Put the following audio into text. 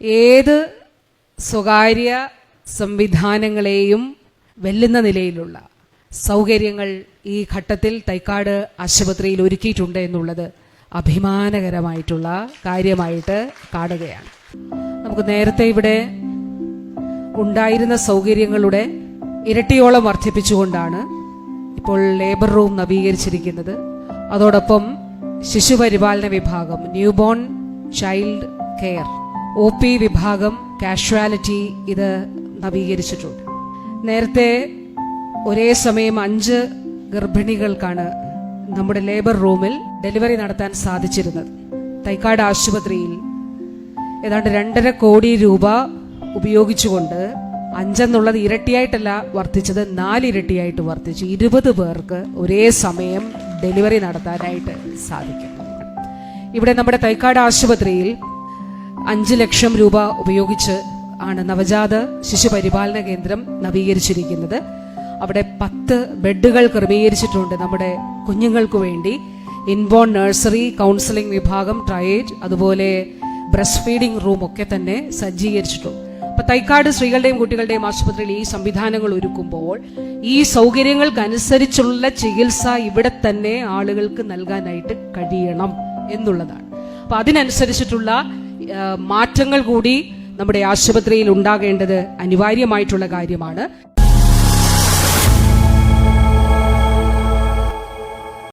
ഏത് സ്വകാര്യ സംവിധാനങ്ങളെയും വെല്ലുന്ന നിലയിലുള്ള സൗകര്യങ്ങൾ ഈ ഘട്ടത്തിൽ തൈക്കാട് ആശുപത്രിയിൽ ഒരുക്കിയിട്ടുണ്ട് എന്നുള്ളത് അഭിമാനകരമായിട്ടുള്ള കാര്യമായിട്ട് കാണുകയാണ്. നമുക്ക് നേരത്തെ ഇവിടെ ഉണ്ടായിരുന്ന സൗകര്യങ്ങളുടെ ഇരട്ടിയോളം വർദ്ധിപ്പിച്ചുകൊണ്ടാണ് ഇപ്പോൾ ലേബർ റൂം നവീകരിച്ചിരിക്കുന്നത്. അതോടൊപ്പം ശിശുപരിപാലന വിഭാഗം newborn child care O P വിഭാഗം കാഷ്വാലിറ്റി ഇത് നവീകരിച്ചിട്ടുണ്ട്. നേരത്തെ ഒരേ സമയം അഞ്ച് ഗർഭിണികൾക്കാണ് നമ്മുടെ ലേബർ റൂമിൽ ഡെലിവറി നടത്താൻ സാധിച്ചിരുന്നത്. തൈക്കാട് ആശുപത്രിയിൽ ഏതാണ്ട് രണ്ടര കോടി രൂപ ഉപയോഗിച്ചുകൊണ്ട് അഞ്ചെന്നുള്ളത് ഇരട്ടിയായിട്ടല്ല വർദ്ധിച്ചത് നാലിരട്ടിയായിട്ട് വർദ്ധിച്ചു. ഇരുപത് പേർക്ക് ഒരേ സമയം ഡെലിവറി നടത്താനായിട്ട് സാധിക്കും. ഇവിടെ നമ്മുടെ തൈക്കാട് ആശുപത്രിയിൽ അഞ്ച് ലക്ഷം രൂപ ഉപയോഗിച്ച് ആണ് നവജാത ശിശു പരിപാലന കേന്ദ്രം നവീകരിച്ചിരിക്കുന്നത്. അവിടെ പത്ത് ബെഡുകൾ ക്രമീകരിച്ചിട്ടുണ്ട് നമ്മുടെ കുഞ്ഞുങ്ങൾക്ക് വേണ്ടി. ഇൻബോൺ നഴ്സറി കൗൺസിലിംഗ് വിഭാഗം ട്രയേറ്റ് അതുപോലെ ബ്രസ്റ്റ് ഫീഡിംഗ് റൂം ഒക്കെ തന്നെ സജ്ജീകരിച്ചിട്ടുണ്ട്. അപ്പൊ തൈക്കാട് സ്ത്രീകളുടെയും കുട്ടികളുടെയും ആശുപത്രിയിൽ ഈ സംവിധാനങ്ങൾ ഒരുക്കുമ്പോൾ ഈ സൗകര്യങ്ങൾക്കനുസരിച്ചുള്ള ചികിത്സ ഇവിടെ തന്നെ ആളുകൾക്ക് നൽകാനായിട്ട് കഴിയണം എന്നുള്ളതാണ്. അപ്പൊ അതിനനുസരിച്ചിട്ടുള്ള മാറ്റങ്ങൾ കൂടി നമ്മുടെ ആശുപത്രിയിൽ ഉണ്ടാകേണ്ടത് അനിവാര്യമായിട്ടുള്ള കാര്യമാണ്.